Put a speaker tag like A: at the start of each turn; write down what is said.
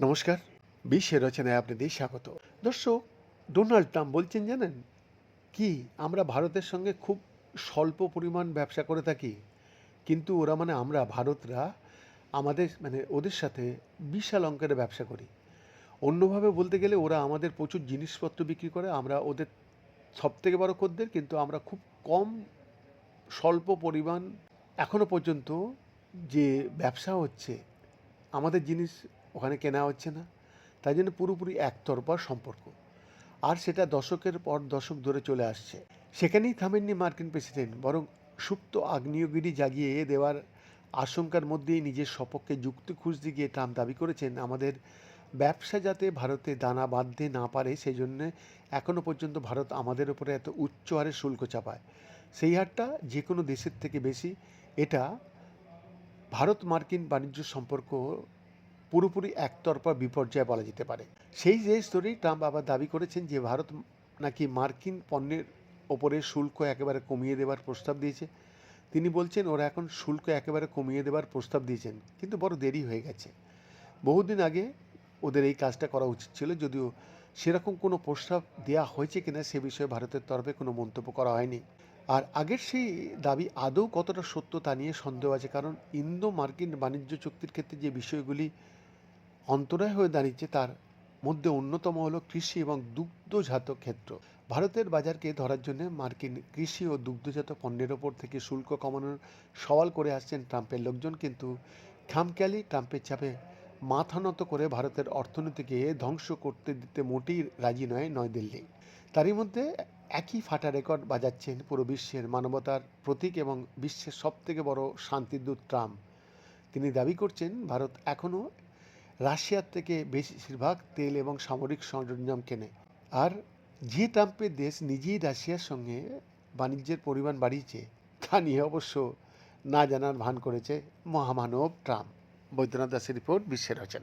A: নমস্কার, বিশ্বের রচনায় আপনাদের স্বাগত। দর্শক, ডোনাল্ড ট্রাম্প বলছেন জানেন, কি, আমরা ভারতের সঙ্গে খুব স্বল্প পরিমাণ ব্যবসা করে থাকি, কিন্তু ওরা মানে আমরা, ভারতরা, আমাদের মানে ওদের সাথে বিশাল অঙ্কের ব্যবসা করি। অন্যভাবে বলতে গেলে ওরা আমাদের প্রচুর জিনিসপত্র বিক্রি করে, আমরা ওদের সব থেকে বড় খদ্দের, কিন্তু আমরা খুব কম স্বল্প পরিমাণ এখনও পর্যন্ত যে ব্যবসা হচ্ছে, আমাদের জিনিস ওখানে কেনা হচ্ছে না। তাই জন্য পুরোপুরি একতরফা সম্পর্ক। আর সেটা দশকের পর দশক ধরে চলে আসছে। সেখানেই থামেননি মার্কিন প্রেসিডেন্ট, বরং সুপ্ত আগ্নেয়গিরি জাগিয়ে দেওয়ার আশঙ্কার মধ্যেই নিজের সপক্ষে যুক্তি খুঁজতে গিয়ে ট্রাম্প দাবি করেছেন, আমাদের ব্যবসা যাতে ভারতে দানা বাঁধতে না পারে সেই জন্যে এখনও পর্যন্ত ভারত আমাদের উপরে এত উচ্চ হারে শুল্ক চাপায়। সেই হারটা যে কোনো দেশের থেকে বেশি এটা ভারত মার্কিন বাণিজ্য সম্পর্ক পুরোপুরি একতরফা বিপর্যয় বলা যেতে পারে। সেই দেশ ধরেই ট্রাম্প আবার দাবি করেছেন যে ভারত নাকি মার্কিন পণ্যের ওপরে শুল্ক একেবারে কমিয়ে দেওয়ার প্রস্তাব দিয়েছে। তিনি বলছেন, ওরা এখন শুল্ক একেবারে কমিয়ে দেওয়ার প্রস্তাব দিয়েছেন, কিন্তু বড় দেরি হয়ে গেছে। বহুদিন আগে ওদের এই কাজটা করা উচিত ছিল, যদিও সেরকম কোনো প্রস্তাব দেওয়া হয়েছে কিনা সে বিষয়ে ভারতের তরফে কোনো মন্তব্য করা হয়নি। আর আগের সেই দাবি আদৌ কতটা সত্য তা নিয়ে সন্দেহ আছে? কারণ ইন্দো মার্কিন বাণিজ্য চুক্তির ক্ষেত্রে যে বিষয়গুলি অন্তরায় হয়ে দাঁড়িয়েছে, তার মধ্যে অন্যতম হলো কৃষি এবং দুগ্ধজাত ক্ষেত্র। ভারতের বাজারকে ধরার জন্য মার্কিন কৃষি ও দুগ্ধজাত পণ্যের ওপর থেকে শুল্ক কমানোর সওয়াল করে আসছেন ট্রাম্পের লোকজন, কিন্তু খামখেয়ালি ট্রাম্পের চাপে মাথা নত করে ভারতের অর্থনীতিকে ধ্বংস করতে দিতে মোটেই রাজি নয় নয়াদিল্লি তারই মধ্যে একই ফাটা রেকর্ড বাজাচ্ছেন পুরো বিশ্বের মানবতার প্রতীক এবং বিশ্বের সবথেকে বড় শান্তিদূত ট্রাম্প। তিনি দাবি করছেন, ভারত এখনও রাশিয়ার থেকে বেশিরভাগ তেল এবং সামরিক সরঞ্জাম কেনে। আর যে ট্রাম্পের দেশ নিজেই রাশিয়ার সঙ্গে বাণিজ্যের পরিমাণ বাড়িয়েছে, তা নিয়ে অবশ্য না জানার ভান করেছে মহামানব ট্রাম্প। বৈদ্যনাথ দাসের রিপোর্ট বিশ্বের রচনা।